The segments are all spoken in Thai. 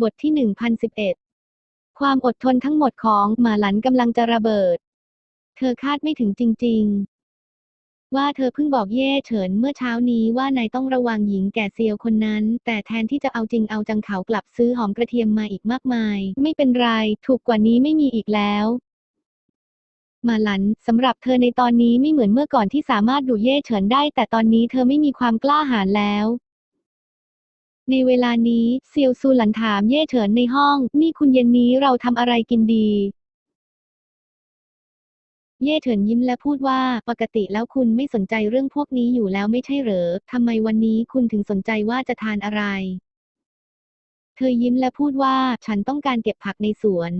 บทที่ 1011 ความอดทนทั้งหมดของหมาหลันกำลังจะระเบิด เธอคาดไม่ถึงจริง ๆ ว่าเธอเพิ่งบอกเย่เฉินเมื่อเช้านี้ว่านายต้องระวังหญิงแก่เซียวคนนั้น แต่แทนที่จะเอาจริงเอาจังเขากลับซื้อหอมกระเทียมมาอีกมากมาย ไม่เป็นไร ถูกกว่านี้ไม่มีอีกแล้วมาหลันสำหรับเธอในตอนนี้ไม่เหมือนเมื่อก่อนที่สามารถดูเย่เฉินได้ แต่ตอนนี้เธอไม่มีความกล้าหาญแล้ว ในเวลานี้เซียวซูหลันถามเย่เฉินในห้อง นี่คุณเย็นนี้เราทำอะไรกินดี เย่เฉินยิ้มและพูดว่า ปกติแล้วคุณไม่สนใจเรื่องพวกนี้อยู่แล้วไม่ใช่เหรอทำไมวันนี้คุณถึงสนใจว่าจะทานอะไร เธอยิ้มและพูดว่า ฉันต้องการเก็บผักในสวน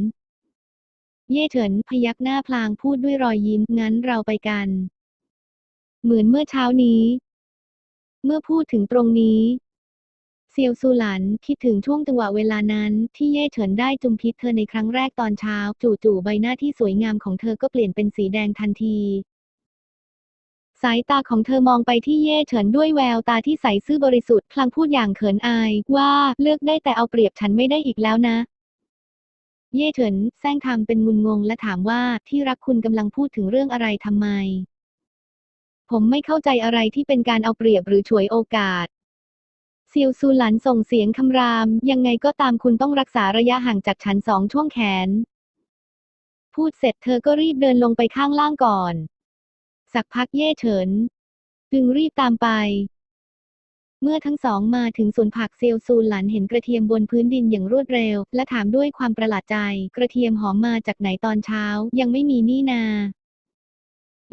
เย่เฉินพยักหน้าพลางพูดด้วยรอยยิ้มงั้นเราไปกัน เหมือนเมื่อเช้านี้ เมื่อพูดถึงตรงนี้ เซียวซูหลันคิดถึงช่วงจังหวะเวลานั้นที่เย่เฉินได้จุมพิษเธอในครั้งแรกตอนเช้า จู่ๆใบหน้าที่สวยงามของเธอก็เปลี่ยนเป็นสีแดงทันที สายตาของเธอมองไปที่เย่เฉินด้วยแววตาที่ใสซื่อบริสุทธิ์พลางพูดอย่างเขินอายว่าเลือกได้แต่เอาเปรียบฉันไม่ได้อีกแล้วนะ เย่เฉินแซงทำเป็นงุนงงและถามว่าที่รักคุณกำลังพูดถึงเรื่องอะไรทำไมผมไม่เข้าใจอะไรที่เป็นการเอาเปรียบหรือฉวยโอกาส ซียวซูหลันส่งเสียงคำราม ยังไงก็ตามคุณต้องรักษาระยะห่างจากฉันสองช่วงแขน พูดเสร็จเธอก็รีบเดินลงไปข้างล่างก่อน สักพักเย่เฉิน จึงรีบตามไป เมื่อทั้งสองมาถึงสวนผักเซียวซูหลันเห็นกระเทียมบนพื้นดินอย่างรวดเร็ว และถามด้วยความประหลาดใจ กระเทียมหอมมาจากไหนตอนเช้า ยังไม่มีนี่นา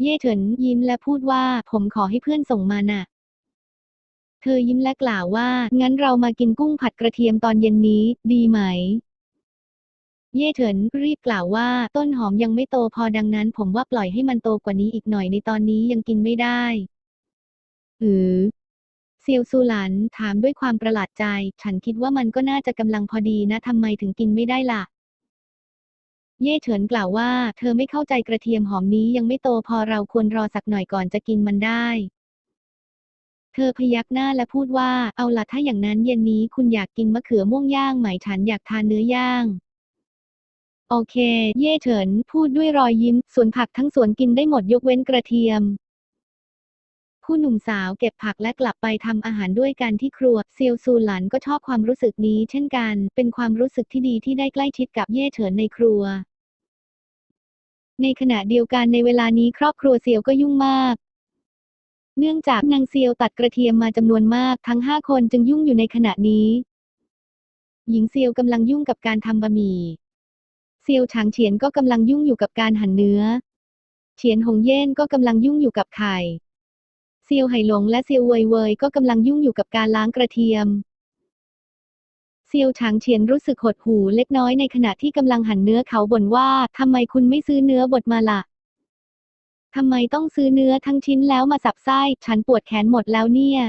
เย่เฉินยิ้มและพูดว่าผมขอให้เพื่อนส่งมาน่ะ เธอยิ้มและกล่าวว่า งั้นเรามากินกุ้งผัดกระเทียมตอนเย็นนี้ ดีไหม เย่เฉินรีบกล่าวว่า ต้นหอมยังไม่โตพอดังนั้น ผมว่าปล่อยให้มันโตกว่านี้อีกหน่อยในตอนนี้ยังกินไม่ได้อือเซียวซูหลันถามด้วยความประหลาดใจ ฉันคิดว่ามันก็น่าจะกำลังพอดีนะทำไมถึงกินไม่ได้ล่ะ เย่เฉินกล่าวว่า เธอไม่เข้าใจกระเทียมหอมนี้ยังไม่โตพอเราควรรอสักหน่อยก่อนจะกินมันได้ เธอพยักหน้าและพูดว่า เอาล่ะถ้าอย่างนั้นเย็นนี้คุณอยากกินมะเขือม่วงย่างไหมฉันอยากทานเนื้อย่างโอเค เย่เฉิน พูดด้วยรอยยิ้ม สวนผักทั้งสวนกินได้หมดยกเว้นกระเทียมคู่หนุ่มสาวเก็บผักและกลับไปทำอาหารด้วยกันที่ครัว เซียวซูหลันก็ชอบความรู้สึกนี้เช่นกัน เป็นความรู้สึกที่ดีที่ได้ใกล้ชิดกับเย่เฉินในครัว ในขณะเดียวกันในเวลานี้ครอบครัวเซียวก็ยุ่งมาก เนื่องจากนางเซียวตัดกระเทียมมาจำนวนมากทั้งห้าคนจึงยุ่งอยู่ในขณะนี้ หญิงเซียวกำลังยุ่งกับการทำบะหมี่เซียวฉางเฉียนก็กำลังยุ่งอยู่กับการหั่นเนื้อ เฉียนหงเย่นก็กำลังยุ่งอยู่กับไข่ เซียวไหหลงและเซียวเวยเวยก็กำลังยุ่งอยู่กับการล้างกระเทียม เซียวฉางเฉียนรู้สึกหดหู่เล็กน้อยในขณะที่กำลังหั่นเนื้อเขาบ่นว่าทำไมคุณไม่ซื้อเนื้อบดมาล่ะ ทำไมต้องซื้อเนื้อทั้งชิ้นแล้วมาสับไส้ ฉันปวดแขนหมดแล้วเนี่ย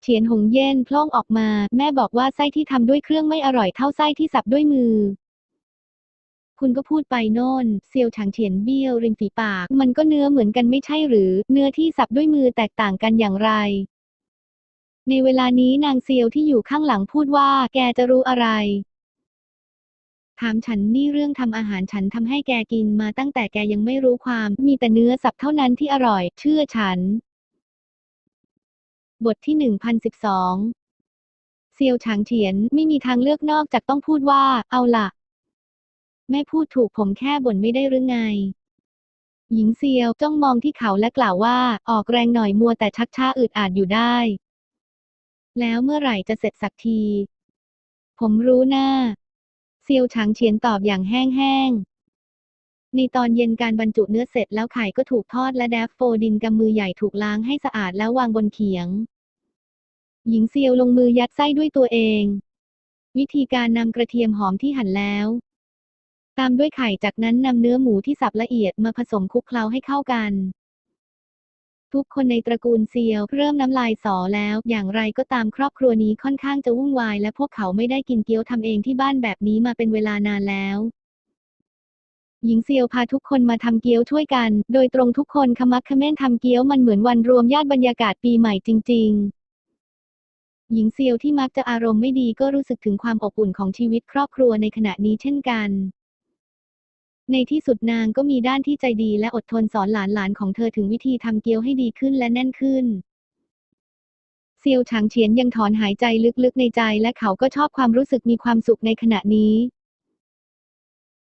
เฉียนหงเย่นพล่องออกมา แม่บอกว่าไส้ที่ทำด้วยเครื่องไม่อร่อยเท่าไส้ที่สับด้วยมือ คุณก็พูดไปโน่น เซียวฉางเฉียนเบี้ยวริมฝีปาก มันก็เนื้อเหมือนกันไม่ใช่หรือ เนื้อที่สับด้วยมือแตกต่างกันอย่างไร ในเวลานี้นางเซียวที่อยู่ข้างหลังพูดว่า แกจะรู้อะไร ถามฉันนี่เรื่องทำอาหารฉันทำให้แกกินมาตั้งแต่แกยังไม่รู้ความ มีแต่เนื้อสับเท่านั้นที่อร่อย เชื่อฉัน บทที่หนึ่งพันสิบสองเซียวฉางเฉียนไม่มีทางเลือกนอกจากต้องพูดว่า เอาล่ะแม่พูดถูกผมแค่บ่นไม่ได้หรือไง หญิงเซียวจ้องมองที่เขาและกล่าวว่า ออกแรงหน่อยมัวแต่ชักช้าอึดอาดอยู่ได้ แล้วเมื่อไหร่จะเสร็จสักที ผมรู้หน้า เซียวฉางเฉียนตอบอย่างแห้งๆ ในตอนเย็นการบรรจุเนื้อเสร็จแล้วไข่ก็ถูกทอดและแดฟโฟดินกำมือใหญ่ถูกล้างให้สะอาดแล้ววางบนเขียง หญิงเซียวลงมือยัดไส้ด้วยตัวเอง วิธีการนำกระเทียมหอมที่หั่นแล้ว ตามด้วยไข่จากนั้นนำเนื้อหมูที่สับละเอียดมาผสมคลุกเคล้าให้เข้ากัน ทุกคนในตระกูลเซียว เริ่มน้ำลายสอแล้ว อย่างไรก็ตามครอบครัวนี้ค่อนข้างจะวุ่นวาย และพวกเขาไม่ได้กินเกี๊ยวทำเองที่บ้านแบบนี้มาเป็นเวลานานแล้วหญิงเซียวพาทุกคนมาทำเกี๊ยวช่วยกัน โดยตรงทุกคนขมักเขม้นทำเกี๊ยวมันเหมือนวันรวมญาติบรรยากาศปีใหม่จริง ๆ หญิงเซียวที่มักจะอารมณ์ไม่ดีก็รู้สึกถึงความอบอุ่นของชีวิตครอบครัวในขณะนี้เช่นกัน ในที่สุดนางก็มีด้านที่ใจดีและอดทนสอนหลานๆของเธอถึงวิธีทำเกี๊ยวให้ดีขึ้นและแน่นขึ้นเซียวฉางเฉียนยังถอนหายใจลึกๆในใจและเขาก็ชอบความรู้สึกมีความสุขในขณะนี้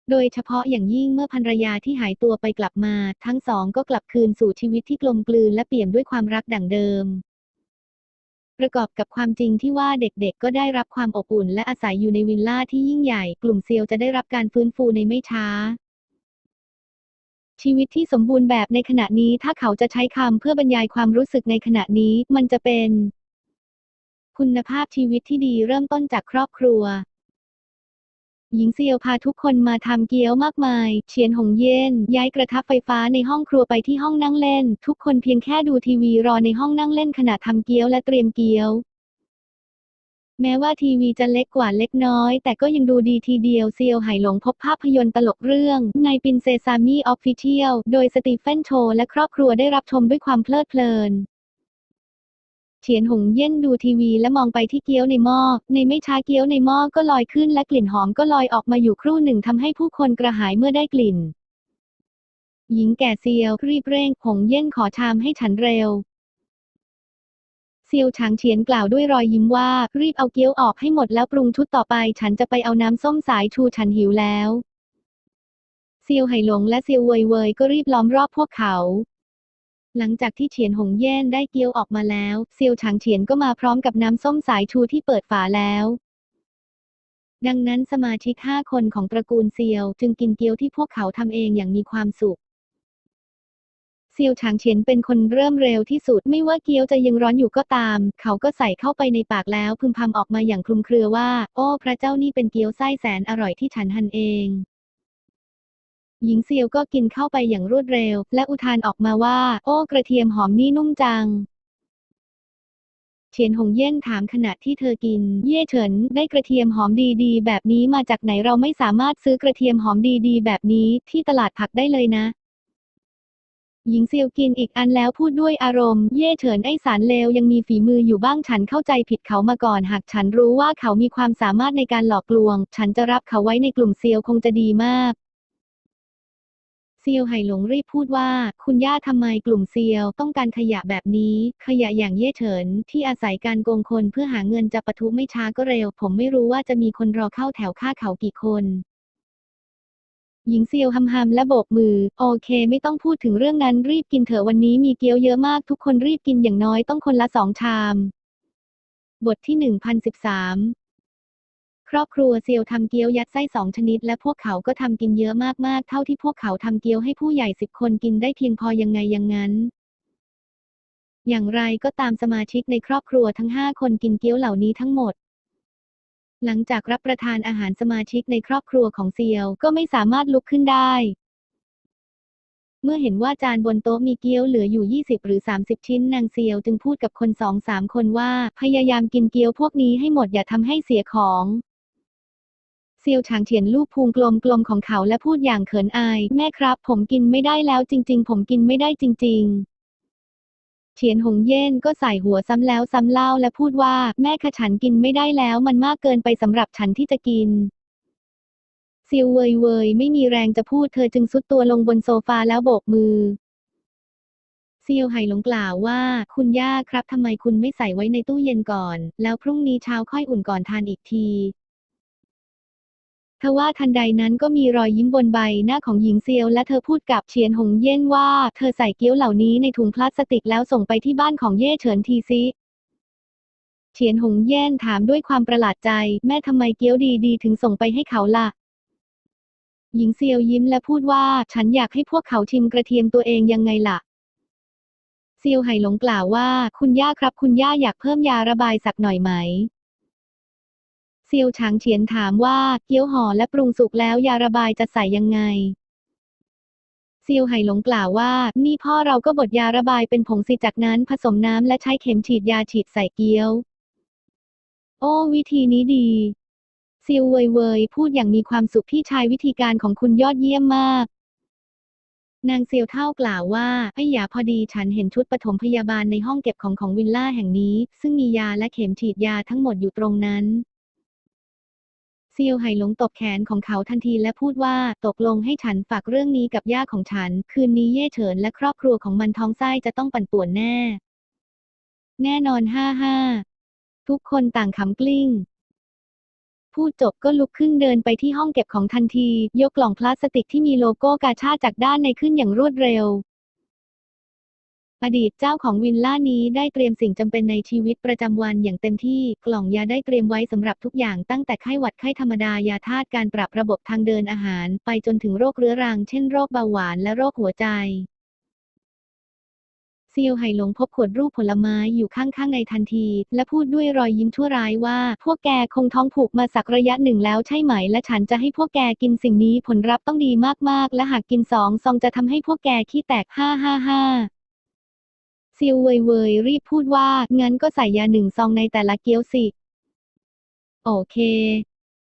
โดยเฉพาะอย่างยิ่งเมื่อภรรยาที่หายตัวไปกลับมา ทั้งสองก็กลับคืนสู่ชีวิตที่กลมกลืนและเปี่ยมด้วยความรักดั่งเดิม ประกอบกับความจริงที่ว่าเด็กๆ ก็ได้รับความอบอุ่นและอาศัยอยู่ในวิลล่าที่ยิ่งใหญ่ กลุ่มเซียวจะได้รับการฟื้นฟูในไม่ช้า ชีวิตที่สมบูรณ์แบบในขณะนี้ถ้าเขาจะใช้คำเพื่อบรรยายความรู้สึกในขณะนี้ มันจะเป็น คุณภาพชีวิตที่ดีเริ่มต้นจากครอบครัว หญิงเซียวพาทุกคนมาทำเกี๊ยวมากมาย เฉียนหงเย่นย้ายกระทะไฟฟ้าในห้องครัวไปที่ห้องนั่งเล่น ทุกคนเพียงแค่ดูทีวีรอในห้องนั่งเล่นขณะทำเกี๊ยวและเตรียมเกี๊ยว แม้ว่าทีวีจะเล็กกว่าเล็กน้อย แต่ก็ยังดูดีทีเดียวเซียวไหหลงพบภาพยนตร์ตลกเรื่องในปินเซซามีออฟฟิเชียลโดยสตีเฟนโชและครอบครัวได้รับชมด้วยความเพลิดเพลินเฉียนหงเย่นดูทีวีและมองไปที่เกี๊ยวในหม้อ ในไม่ช้าเกี๊ยวในหม้อก็ลอยขึ้นและกลิ่นหอมก็ลอยออกมาอยู่ครู่หนึ่งทำให้ผู้คนกระหายเมื่อได้กลิ่น หญิงแก่เซียวรีบเร่งหงเย่นขอชามให้ฉันเร็ว ซียวฉางเฉียนกล่าวด้วยรอยยิ้มว่า รีบเอาเกี๊ยวออกให้หมดแล้วปรุงชุดต่อไป ฉันจะไปเอาน้ำส้มสายชูฉันหิวแล้วเซียวไหหลงและเซียวเวยเวยก็รีบล้อมรอบพวกเขา หลังจากที่เฉียนหงเย่นได้เกี๊ยวออกมาแล้วเซียวฉางเฉียนก็มาพร้อมกับน้ำส้มสายชูที่เปิดฝาแล้วดังนั้นสมาชิกห้าคนของตระกูลเซียว จึงกินเกี๊ยวที่พวกเขาทำเองอย่างมีความสุข ซียวฉางเฉียนเป็นคนเริ่มเร็วที่สุด ไม่ว่าเกี๊ยวจะยังร้อนอยู่ก็ตาม เขาก็ใส่เข้าไปในปากแล้วพึมพำออกมาอย่างคลุมเครือว่า โอ้ พระเจ้านี่เป็นเกี๊ยวไส้แสนอร่อยที่ฉันหั่นเองหญิงเซียวก็กินเข้าไปอย่างรวดเร็ว และอุทานออกมาว่า โอ้ กระเทียมหอมนี่นุ่มจังเฉียนหงเย่นถามขณะที่เธอกิน เย่เฉินได้กระเทียมหอมดีๆ แบบนี้มาจากไหนเราไม่สามารถซื้อกระเทียมหอมดีๆ แบบนี้ที่ตลาดผักได้เลยนะ หญิงเซียวกินอีกอันแล้วพูดด้วยอารมณ์ เย่เฉินไอสารเลวยังมีฝีมืออยู่บ้างฉันเข้าใจผิดเขามาก่อนหากฉันรู้ว่าเขามีความสามารถในการหลอกลวง ฉันจะรับเขาไว้ในกลุ่มเซียวคงจะดีมากเซียวไหหลงรีบพูดว่า คุณย่าทำไมกลุ่มเซียวต้องการขยะแบบนี้ ขยะอย่างเย่เฉิน ที่อาศัยการโกงคนเพื่อหาเงินจะปะทุไม่ช้าก็เร็ว ผมไม่รู้ว่าจะมีคนรอเข้าแถวฆ่าเขากี่คน หญิงเซียวหำหำและโบกมือ โอเค ไม่ต้องพูดถึงเรื่องนั้นรีบกินเถอะวันนี้มีเกี๊ยวเยอะมากทุกคนรีบกินอย่างน้อยต้องคนละสองชาม บทที่1013ครอบครัวเซียวทำเกี๊ยวยัดไส้สองชนิด และพวกเขาก็ทำกินเยอะมากๆ เท่าที่พวกเขาทำเกี๊ยวให้ผู้ใหญ่สิบคนกินได้เพียงพอยังไงอย่างนั้น อย่างไรก็ตามสมาชิกในครอบครัวทั้งห้าคนกินเกี๊ยวเหล่านี้ทั้งหมด หลังจากรับประทานอาหารสมาชิกในครอบครัวของเซียวก็ไม่สามารถลุกขึ้นได้ เมื่อเห็นว่าจานบนโต๊ะมีเกี๊ยวเหลืออยู่ 20 หรือ 30 ชิ้นนางเซียวจึงพูดกับคนสองสามคนว่าพยายามกินเกี๊ยวพวกนี้ให้หมดอย่าทำให้เสียของเซียวฉางเฉียนลูกพุงกลมๆของเขาและพูดอย่างเขินอาย แม่ครับ ผมกินไม่ได้แล้วจริง ๆ ผมกินไม่ได้จริง ๆ เฉียนหงเย่นก็ใส่หัวซ้ำแล้วซ้ำเล่าและพูดว่า แม่คะฉันกินไม่ได้แล้วมันมากเกินไปสำหรับฉันที่จะกินเซียวเวยเวยไม่มีแรงจะพูดเธอจึงซุดตัวลงบนโซฟาแล้วโบกมือเซียวไหหลงกล่าวว่า คุณย่าครับทำไมคุณไม่ใส่ไว้ในตู้เย็นก่อน แล้วพรุ่งนี้เช้าค่อยอุ่นก่อนทานอีกที ทว่าทันใดนั้นก็มีรอยยิ้มบนใบหน้าของหญิงเซียวและเธอพูดกับเฉียนหงเย่นว่า เธอใส่เกี๊ยวเหล่านี้ในถุงพลาสติกแล้วส่งไปที่บ้านของเย่เฉินทีซิเฉียนหงเย่นถามด้วยความประหลาดใจ แม่ทำไมเกี๊ยวดีๆ ถึงส่งไปให้เขาล่ะ หญิงเซียวยิ้มและพูดว่าฉันอยากให้พวกเขาชิมกระเทียมตัวเองยังไงล่ะเซียวไหหลงกล่าวว่า คุณย่าครับ คุณย่าอยากเพิ่มยาระบายสักหน่อยไหม ซียวฉางเฉียนถามว่าเกี๊ยวห่อและปรุงสุกแล้วยาระบายจะใส่ยังไงเซียวไหหลงกล่าวว่า นี่พ่อเราก็บดยาระบายเป็นผงสิจากนั้นผสมน้ำและใช้เข็มฉีดยาฉีดใส่เกี๊ยว โอ้วิธีนี้ดีเซียวเวยเวยพูดอย่างมีความสุขพี่ชายวิธีการของคุณยอดเยี่ยมมากนางเซียวเท่ากล่าวว่าไอ้ยาพอดีฉันเห็นชุดปฐมพยาบาลในห้องเก็บของของวิลล่าแห่งนี้ ซึ่งมียาและเข็มฉีดยาทั้งหมดอยู่ตรงนั้น เซียวไหหลงตบแขนของเขาทันทีและพูดว่าตกลงให้ฉันฝากเรื่องนี้กับย่าของฉัน คืนนี้เย่เฉินและครอบครัวของมันท้องไส้จะต้องปั่นป่วนแน่ แน่นอนห้าห้าทุกคนต่างขำกลิ้ง พูดจบก็ลุกขึ้นเดินไปที่ห้องเก็บของทันที ยกกล่องพลาสติกที่มีโลโก้กาชาดจากด้านในขึ้นอย่างรวดเร็ว อดีตเจ้าของวิลล่านี้ได้เตรียมสิ่งจำเป็นในชีวิตประจำวันอย่างเต็มที่ กล่องยาได้เตรียมไว้สำหรับทุกอย่างตั้งแต่ไข้หวัดไข้ธรรมดายาธาตุการปรับระบบทางเดินอาหาร ไปจนถึงโรคเรื้อรัง เช่นโรคเบาหวานและโรคหัวใจเซียวไหหลงพบขวดรูปผลไม้อยู่ข้างๆในทันที และพูดด้วยรอยยิ้มชั่วร้ายว่า พวกแกคงท้องผูกมาสักระยะหนึ่งแล้วใช่ไหม และฉันจะให้พวกแกกินสิ่งนี้ผลลัพธ์ต้องดีมากๆ และหากกินสองซองจะทำให้พวกแกขี้แตกห้าห้าห้า ซียวเวยเวยรีบพูดว่า งั้นก็ใส่ยาหนึ่งซองในแต่ละเกี๊ยวสิ โอเค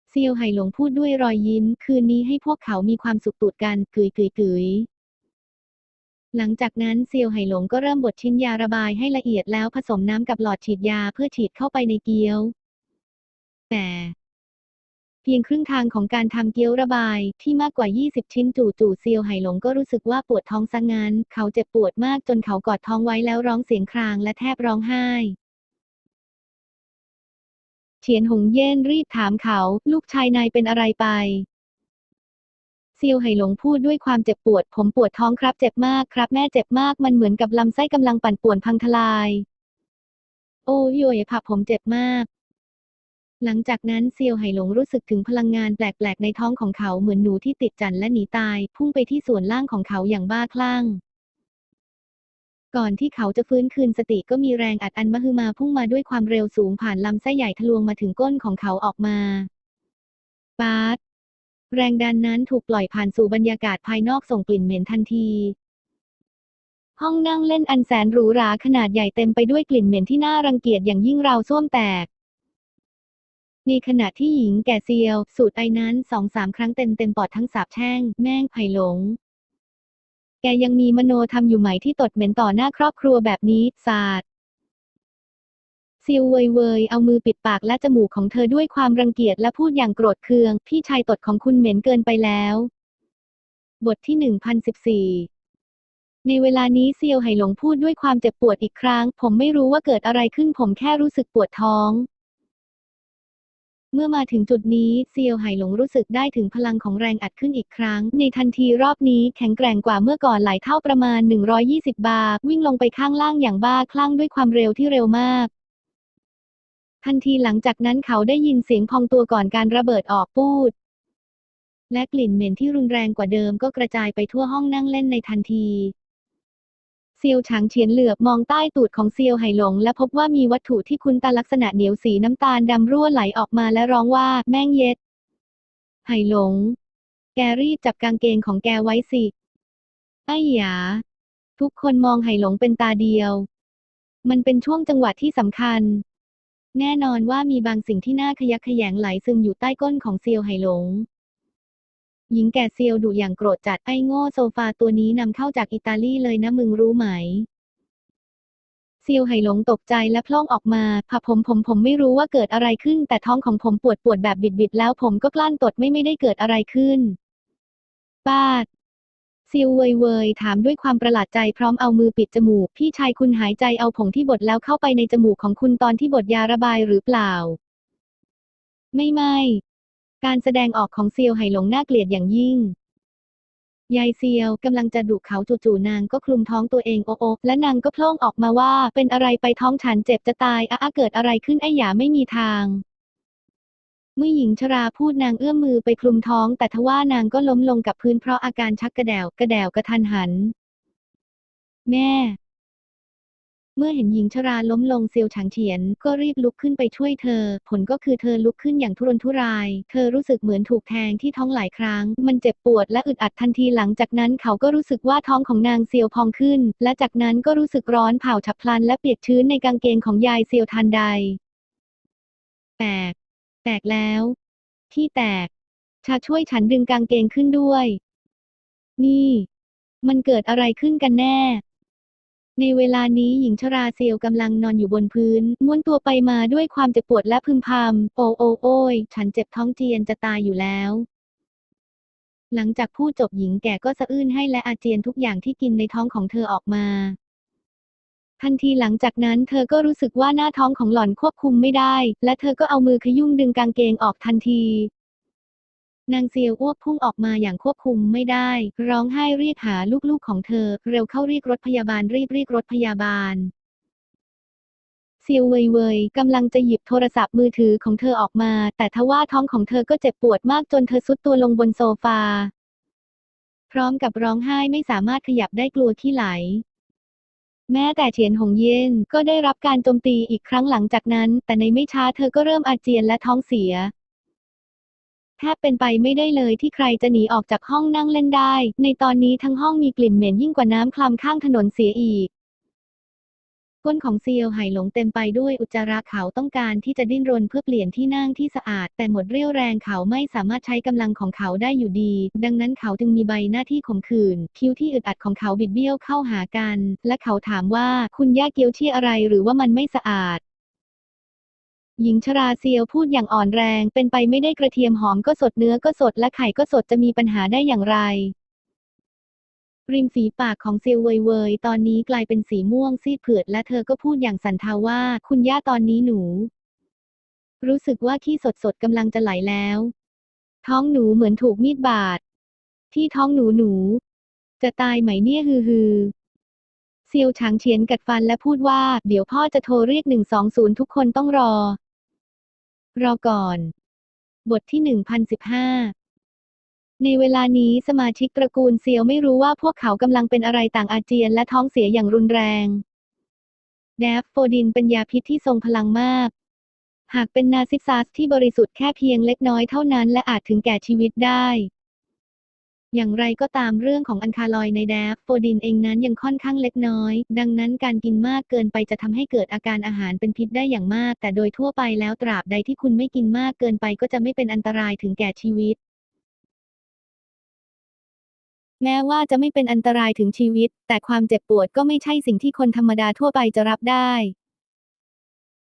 เซียวไหหลงพูดด้วยรอยยิ้ม คืนนี้ให้พวกเขามีความสุขตูดกันกุยกุยกุยหลังจากนั้นเซียวไหหลงก็เริ่มบดชิ้นยาระบายให้ละเอียดแล้วผสมน้ำกับหลอดฉีดยาเพื่อฉีดเข้าไปในเกี๊ยว แต่ พียงครึ่งทางของการทำเกี๊ยวระบาย ที่มากกว่า 20 ชิ้นจู่ๆเซียวไหหลงก็รู้สึกว่าปวดท้องซะงั้น เขาเจ็บปวดมากจนเขากอดท้องไว้แล้วร้องเสียงครางและแทบร้องไห้เฉียนหงเย่นรีบถามเขา ลูกชายนายเป็นอะไรไปเซียวไหหลงพูดด้วยความเจ็บปวด ผมปวดท้องครับ เจ็บมากครับ แม่เจ็บมากมันเหมือนกับลำไส้กำลังปั่นป่วนพังทลาย โอ้ยโยยผับผมเจ็บมาก หลังจากนั้นเซียวไหหลงรู้สึกถึงพลังงานแปลกๆในท้องของเขาเหมือนหนูที่ติดจันและหนีตาย พุ่งไปที่ส่วนล่างของเขาอย่างบ้าคลั่ง ก่อนที่เขาจะฟื้นคืนสติก็มีแรงอัดอันมหึมาพุ่งมาด้วยความเร็วสูงผ่านลำไส้ใหญ่ทะลวงมาถึงก้นของเขาออกมาปาดแรงดันนั้นถูกปล่อยผ่านสู่บรรยากาศภายนอกส่งกลิ่นเหม็นทันที ห้องนั่งเล่นอันแสนหรูหราขนาดใหญ่เต็มไปด้วยกลิ่นเหม็นที่น่ารังเกียจอย่างยิ่งราวส้วมแตก ในขณะที่หญิงแก่เซียว สูดไอนั้นสองสามครั้งเต็มเต็มปอดทั้งสาบแช่ง แม่งไผ่หลง แกยังมีมโนทำอยู่ไหมที่ตดเหม็นต่อหน้าครอบครัวแบบนี้ ศาสตร์เซียวเวยเวยเอามือปิดปากและจมูกของเธอด้วยความรังเกียจและพูดอย่างโกรธเคือง พี่ชายตดของคุณเหม็นเกินไปแล้ว บทที่1014ในเวลานี้เซียวไหหลงพูดด้วยความเจ็บปวดอีกครั้ง ผมไม่รู้ว่าเกิดอะไรขึ้นผมแค่รู้สึกปวดท้อง เมื่อมาถึงจุดนี้เซียวไหหลงรู้สึกได้ถึงพลังของแรงอัดขึ้นอีกครั้ง ในทันทีรอบนี้แข็งแกร่งกว่าเมื่อก่อนหลายเท่าประมาณ 120 บาร์วิ่งลงไปข้างล่างอย่างบ้าคลั่งด้วยความเร็วที่เร็วมาก ทันทีหลังจากนั้นเขาได้ยินเสียงพองตัวก่อนการระเบิดออกปูด และกลิ่นเหม็นที่รุนแรงกว่าเดิมก็กระจายไปทั่วห้องนั่งเล่นในทันที เซียวฉางเฉียนเหลือบมองใต้ตูดของเซียวไหหลง และพบว่ามีวัตถุที่คุ้นตาลักษณะเหนียวสีน้ำตาลดำรั่วไหลออกมาและร้องว่าแม่งเย็ด ไหหลง แกรีบจับกางเกงของแกไว้สิไอ้หยา ทุกคนมองไหหลงเป็นตาเดียว มันเป็นช่วงจังหวะที่สำคัญ แน่นอนว่ามีบางสิ่งที่น่าขยักขยงไหลซึมอยู่ใต้ก้นของเซียวไหหลง หญิงแก่เซียวดุอย่างโกรธจัดไอ้โง่โซฟาตัวนี้นำเข้าจากอิตาลีเลยนะมึงรู้ไหมเซียวไหหลงตกใจและพล่องออกมาพะผมผมผมไม่รู้ว่าเกิดอะไรขึ้น แต่ท้องของผมปวดปวดแบบบิดบิดแล้วผมก็กลั้นตดไม่ไม่ได้เกิดอะไรขึ้น ป้าดเซียวเวยเวยถามด้วยความประหลาดใจพร้อมเอามือปิดจมูก พี่ชายคุณหายใจเอาผงที่บดแล้วเข้าไปในจมูกของคุณตอนที่บดยาระบายหรือเปล่า ไม่ไม่ การแสดงออกของเซียวไหหลงน่าเกลียดอย่างยิ่ง ยายเซียวกำลังจะดุเขาจู่ๆนางก็คลุมท้องตัวเองโอโอและนางก็โพล่งออกมาว่า เป็นอะไรไปท้องฉันเจ็บจะตายอะอะเกิดอะไรขึ้นไอ้หยาไม่มีทาง เมื่อหญิงชราพูดนางเอื้อมมือไปคลุมท้อง แต่ทว่านางก็ล้มลงกับพื้นเพราะอาการชักกระแดวกระแดวกระทันหัน แม่ เมื่อเห็นหญิงชราล้มลงเซียวฉางเฉียน ก็รีบลุกขึ้นไปช่วยเธอ ผลก็คือเธอลุกขึ้นอย่างทุรนทุราย เธอรู้สึกเหมือนถูกแทงที่ท้องหลายครั้ง มันเจ็บปวดและอึดอัดทันทีหลังจากนั้นเขาก็รู้สึกว่าท้องของนางเซียวพองขึ้น และจากนั้นก็รู้สึกร้อนเผาฉับพลันและเปียกชื้นในกางเกงของยายเซียวทันใด แตก แตกแล้ว ที่แตกชาช่วยฉันดึงกางเกงขึ้นด้วย นี่ มันเกิดอะไรขึ้นกันแน่ ในเวลานี้หญิงชราเซียวกำลังนอนอยู่บนพื้น ม้วนตัวไปมาด้วยความเจ็บปวดและพึมพำ โอโอโอยฉันเจ็บท้องเจียนจะตายอยู่แล้ว หลังจากพูดจบหญิงแก่ก็สะอื้นให้และอาเจียนทุกอย่างที่กินในท้องของเธอออกมา ทันทีหลังจากนั้นเธอก็รู้สึกว่าหน้าท้องของหล่อนควบคุมไม่ได้ และเธอก็เอามือขยุ่มดึงกางเกงออกทันที นางเซียวอ้วกพุ่งออกมาอย่างควบคุมไม่ได้ ร้องไห้เรียกหาลูกๆของเธอ เร็วเข้าเรียกรถพยาบาลรีบเรียกรถพยาบาลเซียวเวยเวยกำลังจะหยิบโทรศัพท์มือถือของเธอออกมา แต่ทว่าท้องของเธอก็เจ็บปวดมากจนเธอซุดตัวลงบนโซฟา พร้อมกับร้องไห้ไม่สามารถขยับได้กลัวขี้ไหล แม้แต่เฉียนหงเย็นก็ได้รับการโจมตีอีกครั้งหลังจากนั้น แต่ในไม่ช้าเธอก็เริ่มอาเจียนและท้องเสีย แทบเป็นไปไม่ได้เลยที่ใครจะหนีออกจากห้องนั่งเล่นได้ ในตอนนี้ทั้งห้องมีกลิ่นเหม็นยิ่งกว่าน้ำคลำข้างถนนเสียอีก ก้นของเซียวไหหลงเต็มไปด้วยอุจจาระเขาต้องการที่จะดิ้นรนเพื่อเปลี่ยนที่นั่งที่สะอาด แต่หมดเรี่ยวแรงเขาไม่สามารถใช้กำลังของเขาได้อยู่ดี ดังนั้นเขาจึงมีใบหน้าที่ขมขื่นคิ้วที่อึดอัดของเขาบิดเบี้ยวเข้าหากัน และเขาถามว่าคุณย่าเกียวที่อะไรหรือว่ามันไม่สะอาด หญิงชราเซียวพูดอย่างอ่อนแรง เป็นไปไม่ได้กระเทียมหอมก็สดเนื้อก็สดและไข่ก็สดจะมีปัญหาได้อย่างไร ริมฝีปากของเซียวเวยเวยตอนนี้กลายเป็นสีม่วงซีดเผือดและเธอก็พูดอย่างสันทาว่า คุณย่าตอนนี้หนู รู้สึกว่าขี้สดสดกำลังจะไหลแล้ว ท้องหนูเหมือนถูกมีดบาด ที่ท้องหนูหนู จะตายไหมเนี่ยฮือฮือเซียวฉางเฉียนกัดฟันและพูดว่า เดี๋ยวพ่อจะโทรเรียก 120 ทุกคนต้องรอ รอก่อน บทที่1015ในเวลานี้สมาชิกตระกูลเซียวไม่รู้ว่าพวกเขากำลังเป็นอะไรต่างอาเจียนและท้องเสียอย่างรุนแรงแดฟโฟดินเป็นยาพิษที่ทรงพลังมาก หากเป็นนาซิซัสที่บริสุทธิ์แค่เพียงเล็กน้อยเท่านั้นและอาจถึงแก่ชีวิตได้ อย่างไรก็ตามเรื่องของอันคาลอยในแดฟโฟดินเองนั้นยังค่อนข้างเล็กน้อย ดังนั้นการกินมากเกินไปจะทำให้เกิดอาการอาหารเป็นพิษได้อย่างมาก แต่โดยทั่วไปแล้วตราบใดที่คุณไม่กินมากเกินไปก็จะไม่เป็นอันตรายถึงแก่ชีวิต แม้ว่าจะไม่เป็นอันตรายถึงชีวิต แต่ความเจ็บปวดก็ไม่ใช่สิ่งที่คนธรรมดาทั่วไปจะรับได้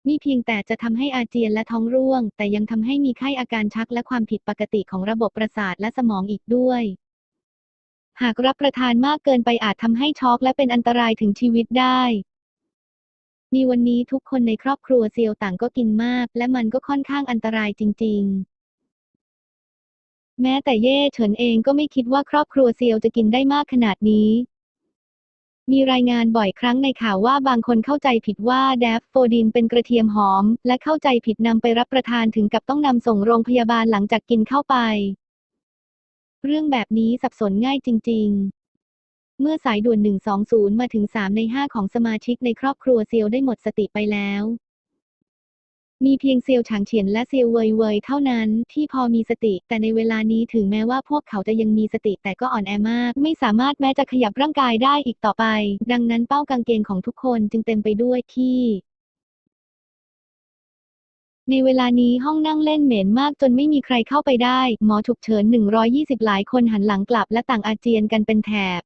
มีเพียงแต่จะทำให้อาเจียนและท้องร่วง แต่ยังทำให้มีไข้อาการชักและความผิดปกติของระบบประสาทและสมองอีกด้วย หากรับประทานมากเกินไปอาจทำให้ช็อกและเป็นอันตรายถึงชีวิตได้มีวันนี้ทุกคนในครอบครัวเซียวต่างก็กินมาก และมันก็ค่อนข้างอันตรายจริง ๆ แม้แต่เย่เฉินเองก็ไม่คิดว่าครอบครัวเซียวจะกินได้มากขนาดนี้ มีรายงานบ่อยครั้งในข่าวว่าบางคนเข้าใจผิดว่าแดฟโฟดินเป็นกระเทียมหอม และเข้าใจผิดนำไปรับประทานถึงกับต้องนำส่งโรงพยาบาลหลังจากกินเข้าไป เรื่องแบบนี้สับสนง่ายจริง ๆ เมื่อสายด่วน 120 มาถึง 3 ใน 5 ของสมาชิกในครอบครัวเซียวได้หมดสติไปแล้ว มีเพียงเซียวฉางเฉียนและเซียวเวยเวยเท่านั้นที่พอมีสติ แต่ในเวลานี้ถึงแม้ว่าพวกเขาจะยังมีสติแต่ก็อ่อนแอมาก ไม่สามารถแม้จะขยับร่างกายได้อีกต่อไป ดังนั้นเป้ากางเกงของทุกคนจึงเต็มไปด้วยขี้ ในเวลานี้ห้องนั่งเล่นเหม็นมากจนไม่มีใครเข้าไปได้ หมอฉุกเฉิน 120 หลายคนหันหลังกลับและต่างอาเจียนกันเป็นแถบ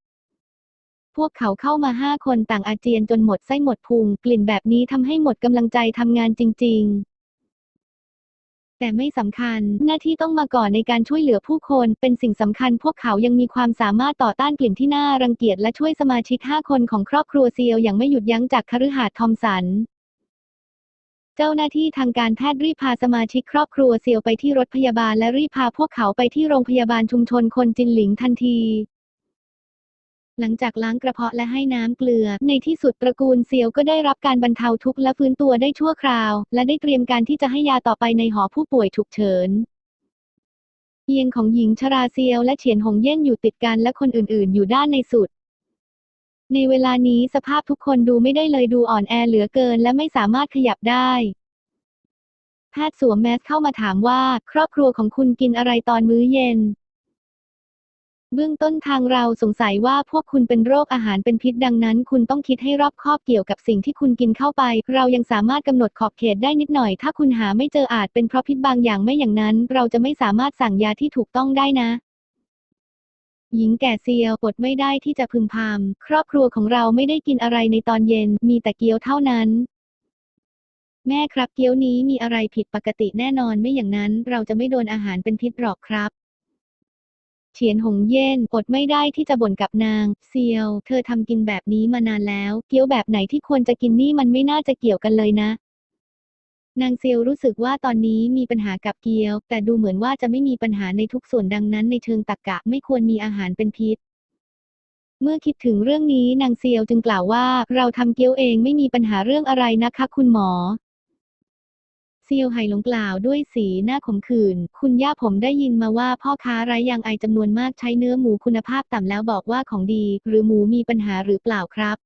พวกเขาเข้ามาห้าคนต่างอาเจียนจนหมดไส้หมดพุงกลิ่นแบบนี้ทำให้หมดกำลังใจทำงานจริง ๆแต่ไม่สำคัญ หน้าที่ต้องมาก่อนในการช่วยเหลือผู้คน เป็นสิ่งสำคัญ พวกเขายังมีความสามารถต่อต้านกลิ่นที่น่ารังเกียจและช่วยสมาชิกห้าคนของครอบครัวเซียวอย่างไม่หยุดยั้งจากคฤหาสน์ทอมสัน เจ้าหน้าที่ทางการแพทย์รีบพาสมาชิกครอบครัวเซียวไปที่รถพยาบาลและรีบพาพวกเขาไปที่โรงพยาบาลชุมชนคนจินหลิงทันที หลังจากล้างกระเพาะและให้น้ำเกลือ ในที่สุดตระกูลเซียวก็ได้รับการบรรเทาทุกข์และฟื้นตัวได้ชั่วคราว และได้เตรียมการที่จะให้ยาต่อไปในหอผู้ป่วยฉุกเฉินเตียงของหญิงชราเซียวและเฉียนหงเย่นอยู่ติดกันและคนอื่น ๆ อยู่ด้านในสุด ในเวลานี้สภาพทุกคนดูไม่ได้เลยดูอ่อนแอเหลือเกิน และไม่สามารถขยับได้ แพทย์สวมแมสเข้ามาถามว่า ครอบครัวของคุณกินอะไรตอนมื้อเย็น เบื้องต้นทางเราสงสัยว่าพวกคุณเป็นโรคอาหารเป็นพิษดังนั้น คุณต้องคิดให้รอบคอบเกี่ยวกับสิ่งที่คุณกินเข้าไป เรายังสามารถกำหนดขอบเขตได้นิดหน่อย ถ้าคุณหาไม่เจออาจเป็นเพราะพิษบางอย่างไม่อย่างนั้น เราจะไม่สามารถสั่งยาที่ถูกต้องได้นะ หญิงแก่เซียวอดไม่ได้ที่จะพึมพำครอบครัวของเราไม่ได้กินอะไรในตอนเย็น มีแต่เกี๊ยวเท่านั้น แม่ครับเกี๊ยวนี้มีอะไรผิดปกติแน่นอนไม่อย่างนั้น เราจะไม่โดนอาหารเป็นพิษหรอกครับเฉียนหงเย่นอดไม่ได้ที่จะบ่นกับนาง เซียว เธอทำกินแบบนี้มานานแล้ว เกี๊ยวแบบไหนที่ควรจะกินนี่มันไม่น่าจะเกี่ยวกันเลยนะ นางเซียวรู้สึกว่าตอนนี้มีปัญหากับเกียว แต่ดูเหมือนว่าจะไม่มีปัญหาในทุกส่วนดังนั้นในเชิงตรรกะไม่ควรมีอาหารเป็นพิษ เมื่อคิดถึงเรื่องนี้นางเซียวจึงกล่าวว่า เราทำเกี๊ยวเองไม่มีปัญหาเรื่องอะไรนะคะคุณหมอ เซียวไห่หลงกล่าวด้วยสีหน้าขมขื่น คุณย่าผมได้ยินมาว่าพ่อค้าไร้ยางไอจำนวนมากใช้เนื้อหมูคุณภาพต่ำแล้วบอกว่าของดี หรือหมูมีปัญหาหรือเปล่าครับ